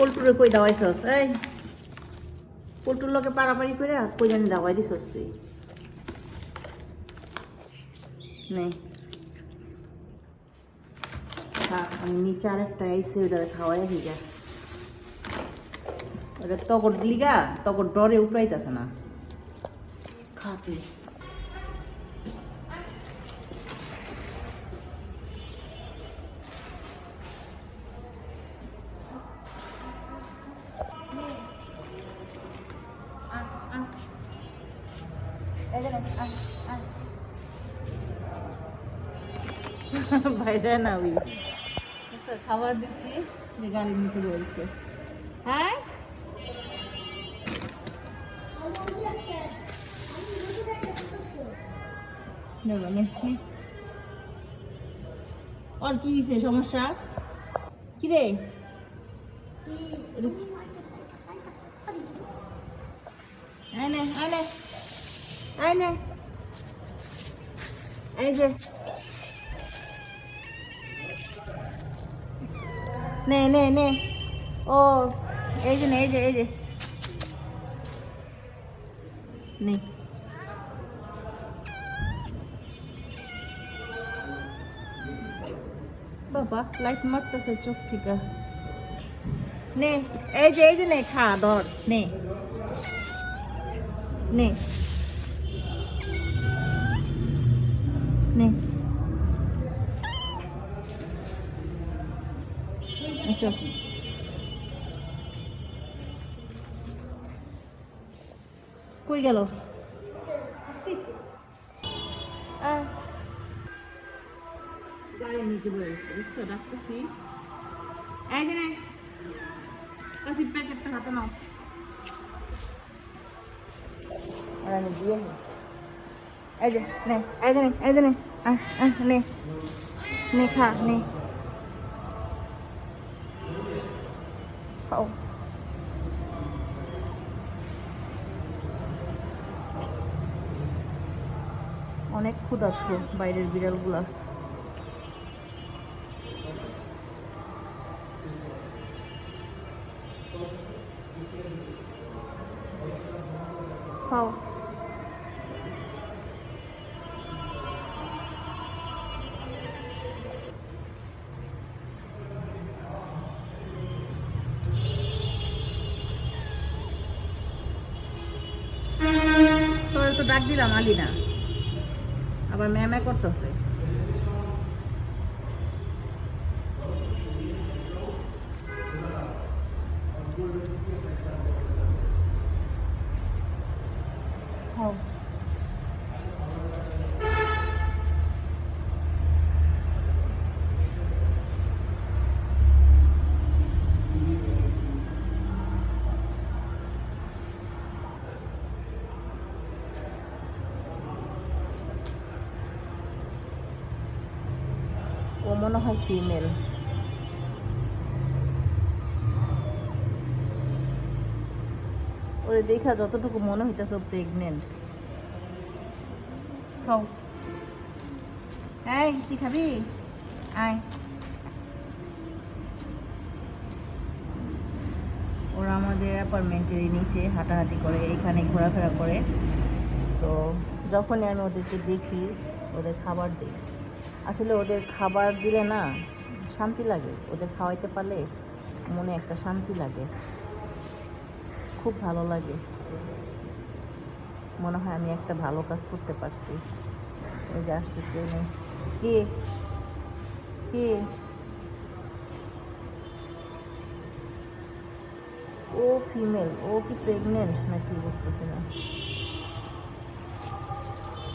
পোল্টুরে কই দাওয়াইছস? এই পোল্টুর লোকে পারাপারি করে কই জানি দাওয়াই দিছস তুই? নে। খা, আমি নিচে আরেকটা আইসে ওটা খাওয়াই হিগা ওটা গা তগর ডরে উঠরাইতেছে না। খা ওই। আচ্ছা, খাবার দিছি যে গাড়ির রয়েছে। হ্যাঁ। ওর কি হয়েছে সমস্যা? কি রে আয় নে আয় নে। আয় নে। এই যে। নে নে নে। ও, এই যে এই যে এই যে। নে। বাবা লাইট মারতেছে চোখ থেকে। নে, এই যে এই যে নে, খা, ধর। নে। নে। কই গেল। গাড়ির নিচে বসে বুঝছ? ডাকতেছি। এই যে নে কাশির প্যাকেটটা হাতে নাও। আমি দিয়ে এই যে নে এই যে নে এই যে নে আহ আহ নে। নে খা নে। খাও অনেক ক্ষুধার্ত বাইরের বিড়ালগুলা। খাও তো ডাক দিলাম আলিনা আবার ম্যামে করতেছে খাও ও মনে হয় ফিমেল ওরে দেখা, যতটুকু মনে হইতেছে প্রেগনেন্ট এই, কি খাবি? আয়। ওরা আমাদের অ্যাপার্টমেন্টের নিচে হাঁটাহাঁটি করে এখানে ঘোরাফেরা করে। তো যখনই আমি ওদেরকে দেখি, ওদের খাবার দিই। আসলে ওদের খাবার দিলে না শান্তি লাগে। ওদের খাওয়াইতে পারলে মনে একটা শান্তি লাগে। খুব ভালো লাগে। মনে হয় আমি একটা ভালো কাজ করতে পারছি। ওই যে আসতেছে। কে? কে? ও ফিমেল। ও কি প্রেগনেন্ট? নাকি বুঝতেছি না।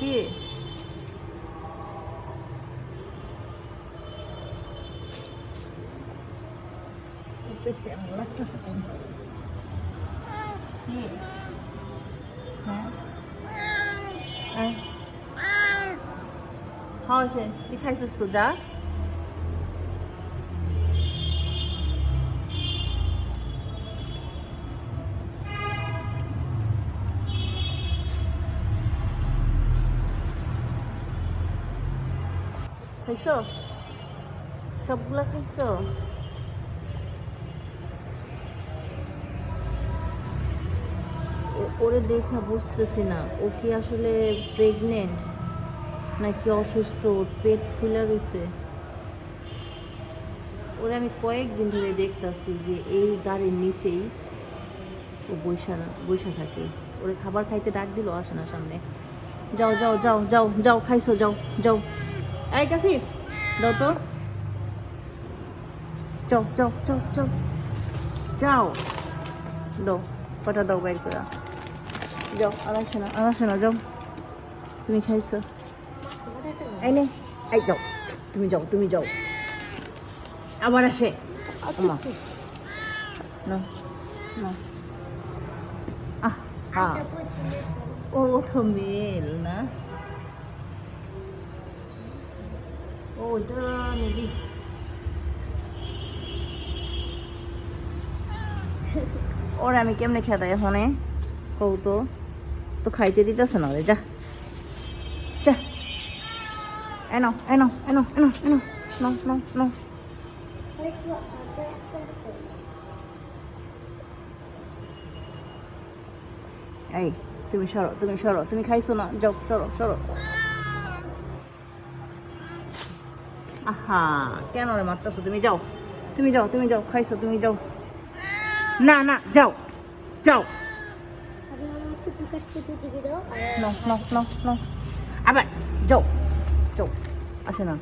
কে? পেটে এমন লাগতেছে কেন কি হ্যাঁ আয়। খাওয়া হয়েছে তুই খাইছিস তো যা খাইছো সবগুলা খাইছো ওরে দেখা, বুঝতেছি না। ও কি আসলে প্রেগনেন্ট নাকি অসুস্থ? ওর পেট ফুলে রয়েছে ওরে আমি কয়েকদিন ধরে দেখতাছি যে এই গাড়ির নিচেই ও বৈশা বৈশা থাকে। ওরে খাবার খাইতে ডাক দিল, আসে না সামনে। যাও যাও যাও যাও যাও, খাইছো, যাও যাও। এই কাছি দাও তো। যাও যাও যাও যাও। যাও। দাও কটা দাও বাইর করে। যাও আসে না না যাও। তুমি খাইছো। এই নে এই যাও তুমি যাও তুমি যাও। আবার আসে। ওমা না না। আহ ও ওঠো মেল না? ও ওটা নিবি। ওর আমি কেমনে 狗多，都开这里的是哪里？这，这，哎喏，哎喏，哎喏，哎喏，哎喏，喏喏喏。哎，这边笑了，这边笑了，这边开始了，你叫笑了笑了。啊哈，见到了吗？这是对面叫，对面叫，对面叫，快说对面叫。娜娜叫，叫。নো নো নো নো আবার যাও যাও আসে না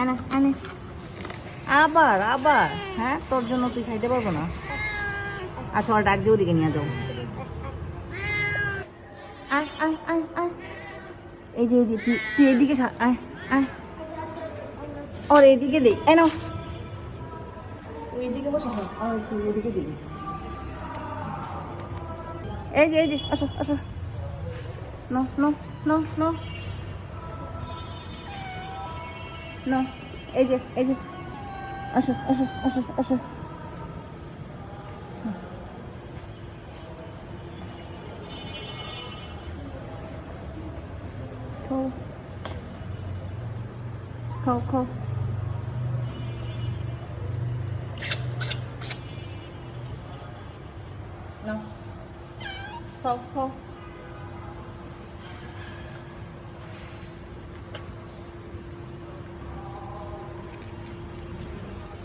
এনে এনে আবার আবার। হ্যাঁ তোর জন্য তুই খাইতে পারব না। আচ্ছা আমার ডাক দিয়ে ওদিকে নিয়ে যাও। আয় আয় আয় আয়। এই যে এই যে তুই খা আয় আয়। ওর এইদিকে দে এ নাও। এইদিকে বসে আর তুই ওদিকে দে এই যে এই যে আসো আসো no no no no no এই যে এই যে আসো আসো আসো আসো খাও খাও খাও খাও খাও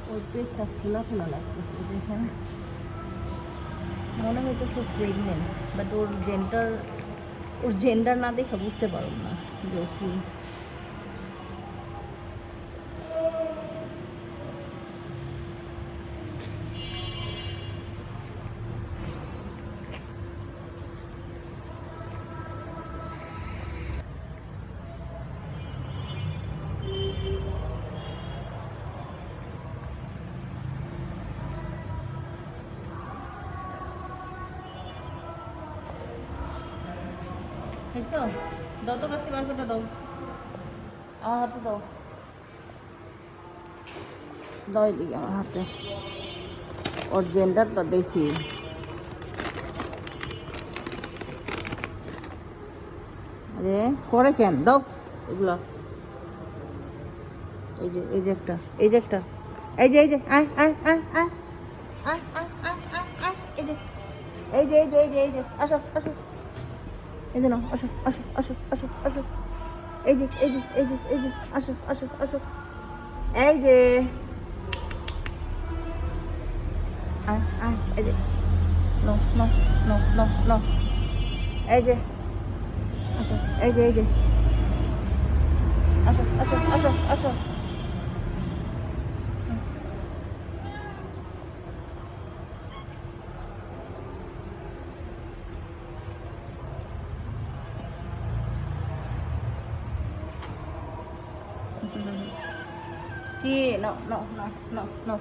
ওর পেটটা ফোলা ফোলা লাগতেছে, দেখেন। মনে হইতেছে প্রেগনেন্ট বাট ওর জেন্ডার ওর জেন্ডার না দেখে বুঝতে পারব না যে কি। খাইছো? দাও তো কাছে বার করে দাও। আমার হাতে দাও। দাও এদিকে আমার হাতে। ওর জেন্ডারটা দেখি। আরে করে কেন? দাও এগুলা এই যে এই যে একটা, এই যে একটা। এই যে এই যে, আয় আয় আয় আয়। আয় আয় আয় আয় এই যে এই যে এই যে এই যে। আসো আসো। এই যে আসো আসো আসো আসো আসো। এই যে এই যে এই যে এই যে, আসো আসো আসো। এই যে। আয় আয়, এই যে। নো এই যে। আসো, এই যে এই যে। আসো আসো আসো আসো। কি no no no no no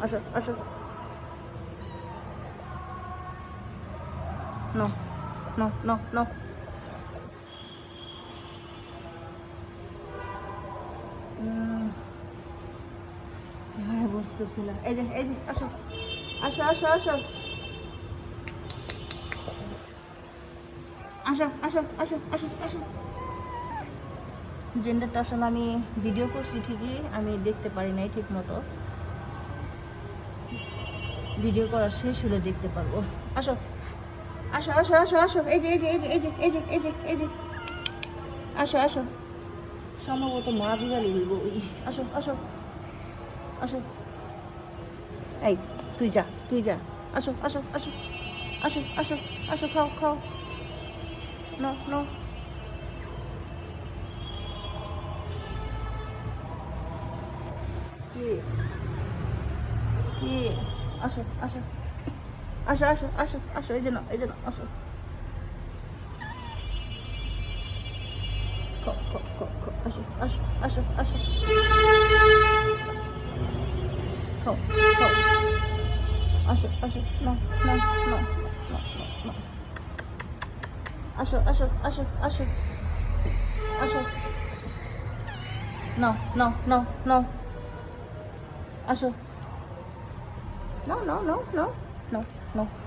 আসো আসো। no no no no উম, কীভাবে বুঝতেছিলাম এই যে এই যে আসো। আসো আসো আসো। আসো আসো আসো আসো আসো জেন্ডারটা আসলে আমি ভিডিও করছি ঠিকই আমি দেখতে পারি নাই ঠিক মতো ভিডিও করা শেষ হলে দেখতে পারব আসো আসো আসো আসো আসো এই যে এই যে এই যে এই যে এই যে এই যে এই যে আসো আসো সম্ভবত মা বিড়ালি হইব ওই আসো আসো আসো এই তুই যা তুই যা আসো আসো আসো আসো আসো আসো খাও খাও কি কি আসো আসো আসো আসো আসো আসো এই জন্য এই জন্য আসো আসো আসো আসো আসো আসো আসো না না না না না আসো আসো আসো আসো আসো no no no no আসো no no no no no no